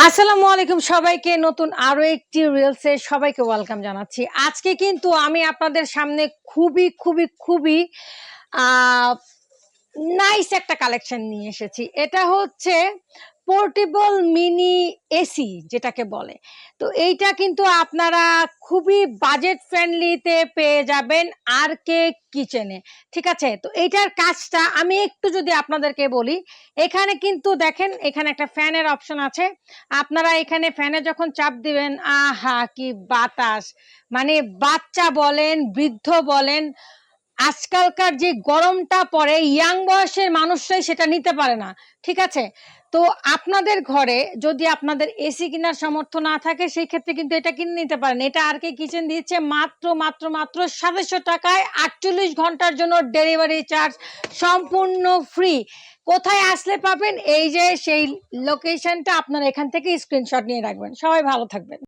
আসসালামু আলাইকুম সবাইকে। নতুন আরও একটি রিলসে সবাইকে ওয়েলকাম জানাচ্ছি। আজকে কিন্তু আমি আপনাদের সামনে খুবই খুবই খুবই নাইস একটা কালেকশন নিয়ে এসেছি। এটা হচ্ছে পোর্টেবল মিনি এসি যেটাকে বলে। তো এইটা কিন্তু আপনারা খুবই বাজেট ফ্রেন্ডলিতে পেয়ে যাবেন আর কে কিচেনে ঠিক আছে? তো এইটার কাজটা আমি একটু যদি আপনাদেরকে বলি, এখানে কিন্তু দেখেন, এখানে একটা ফ্যানের অপশন আছে। আপনারা এখানে ফ্যানে যখন চাপ দিবেন, আহা, কি বাতাস! মানে বাচ্চা বলেন, বৃদ্ধ বলেন আজকালকার যে গরমটা পরে ইয়াং বয়সের মানুষরাই সেটা নিতে পারে না, ঠিক আছে? তো আপনাদের ঘরে যদি আপনাদের এসি কেনার সামর্থ্য না থাকে, সেই ক্ষেত্রে কিন্তু এটা কিনে নিতে পারেন। এটা আর কে কিচেন দিচ্ছে? মাত্র মাত্র মাত্র সাতশো টাকায় আটচল্লিশ ঘণ্টার জন্য ডেলিভারি চার্জ সম্পূর্ণ ফ্রি। কোথায় আসলে পাবেন? এই যে সেই লোকেশনটা আপনারা এখান থেকে স্ক্রিনশট নিয়ে রাখবেন। সবাই ভালো থাকবেন।